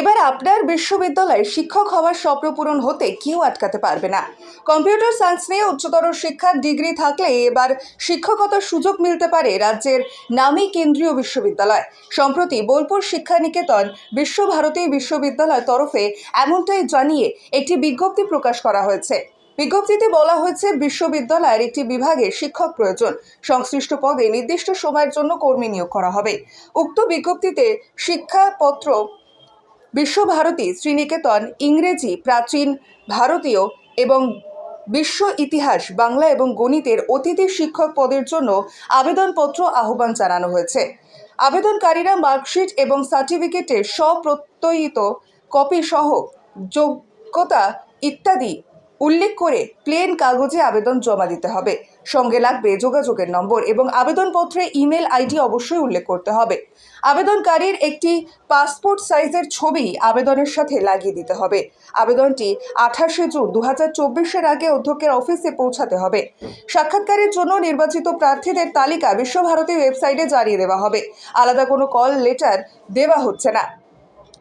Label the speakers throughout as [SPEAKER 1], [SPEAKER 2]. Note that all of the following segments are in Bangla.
[SPEAKER 1] এবার আপনার বিশ্ববিদ্যালয়ে শিক্ষক হওয়ার স্বপ্ন পূরণ হতে কেউ আটকাতে পারবে না। কম্পিউটার সায়েন্স নিয়ে উচ্চতর শিক্ষার ডিগ্রি থাকলে এবার শিক্ষকতার সুযোগ মিলতে পারে রাজ্যের নামী কেন্দ্রীয় বিশ্ববিদ্যালয়। সম্প্রতি বোলপুর শিক্ষা নিকেতন বিশ্বভারতী বিশ্ববিদ্যালয় তরফে এমনটাই জানিয়ে একটি বিজ্ঞপ্তি প্রকাশ করা হয়েছে। বিজ্ঞপ্তিতে বলা হয়েছে, বিশ্ববিদ্যালয়ের একটি বিভাগে শিক্ষক প্রয়োজন। সংশ্লিষ্ট পদে নির্দিষ্ট সময়ের জন্য কর্মী নিয়োগ করা হবে। উক্ত বিজ্ঞপ্তিতে শিক্ষাপত্র বিশ্বভারতী শ্রীনিকেতন ইংরেজি, প্রাচীন ভারতীয় এবং বিশ্ব ইতিহাস, বাংলা এবং গণিতের অতিথি শিক্ষক পদের জন্য আবেদনপত্র আহ্বান জানানো হয়েছে। আবেদনকারীরা মার্কশিট এবং সার্টিফিকেটের স্বপ্রত্যয়িত কপি সহ যোগ্যতা ইত্যাদি উল্লেখ করে প্লেন কাগজে আবেদন জমা দিতে হবে। সঙ্গে লাগবে যোগাযোগের নম্বর এবং আবেদনপত্রে ইমেল আইডি অবশ্যই উল্লেখ করতে হবে। আবেদনকারীর একটি পাসপোর্ট সাইজের ছবি আবেদনের সাথে লাগিয়ে দিতে হবে। আবেদনটি আঠাশে জুন দু হাজার চব্বিশের আগে অধ্যক্ষের অফিসে পৌঁছাতে হবে। সাক্ষাৎকারের জন্য নির্বাচিত প্রার্থীদের তালিকা বিশ্বভারতী ওয়েবসাইটে জানিয়ে দেওয়া হবে। আলাদা কোনো কল, লেটার দেওয়া হচ্ছে না।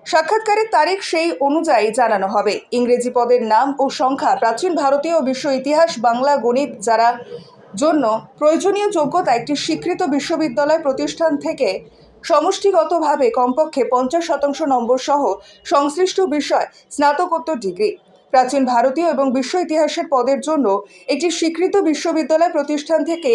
[SPEAKER 1] সাক্ষাৎকারের তারিখ সেই অনুযায়ী জানানো হবে। ইংরেজি পদের নাম ও সংখ্যা প্রাচীন ভারতীয় বিশ্ব ইতিহাস, বাংলা, গণিত যারা জন্য প্রয়োজনীয় যোগ্যতা একটি স্বীকৃত বিশ্ববিদ্যালয় প্রতিষ্ঠান থেকে সমষ্টিগতভাবে কমপক্ষে পঞ্চাশ শতাংশ নম্বর সহ সংশ্লিষ্ট বিষয় স্নাতকোত্তর ডিগ্রি। প্রাচীন ভারতীয় এবং বিশ্ব ইতিহাসের পদের জন্য একটি স্বীকৃত বিশ্ববিদ্যালয় প্রতিষ্ঠান থেকে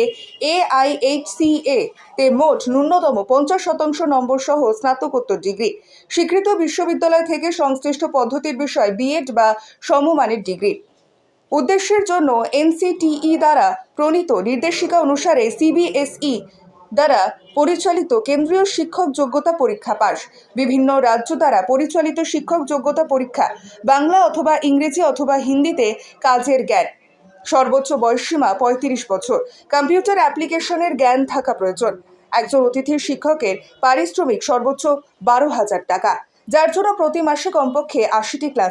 [SPEAKER 1] এআইএইচসিএ তে মোট ন্যূনতম পঞ্চাশ শতাংশ নম্বর সহ স্নাতকোত্তর ডিগ্রি। স্বীকৃত বিশ্ববিদ্যালয় থেকে সংশ্লিষ্ট পদ্ধতির বিষয় বিএড বা সমমানের ডিগ্রি। উদ্দেশ্যের জন্য এনসিটিই দ্বারা প্রণীত নির্দেশিকা অনুসারে সিবিএসই দ্বারা পরিচালিত কেন্দ্রীয় শিক্ষক যোগ্যতা পরীক্ষা পাস। বিভিন্ন রাজ্য দ্বারা পরিচালিত শিক্ষক যোগ্যতা পরীক্ষা বাংলা অথবা ইংরেজি অথবা হিন্দিতে কাজের জ্ঞান। সর্বোচ্চ বয়সসীমা পঁয়ত্রিশ বছর। কম্পিউটার অ্যাপ্লিকেশনের জ্ঞান থাকা প্রয়োজন। একজন অতিথি শিক্ষকের পারিশ্রমিক সর্বোচ্চ বারো হাজার টাকা, যার জন্য প্রতি মাসে কমপক্ষে আশিটি ক্লাস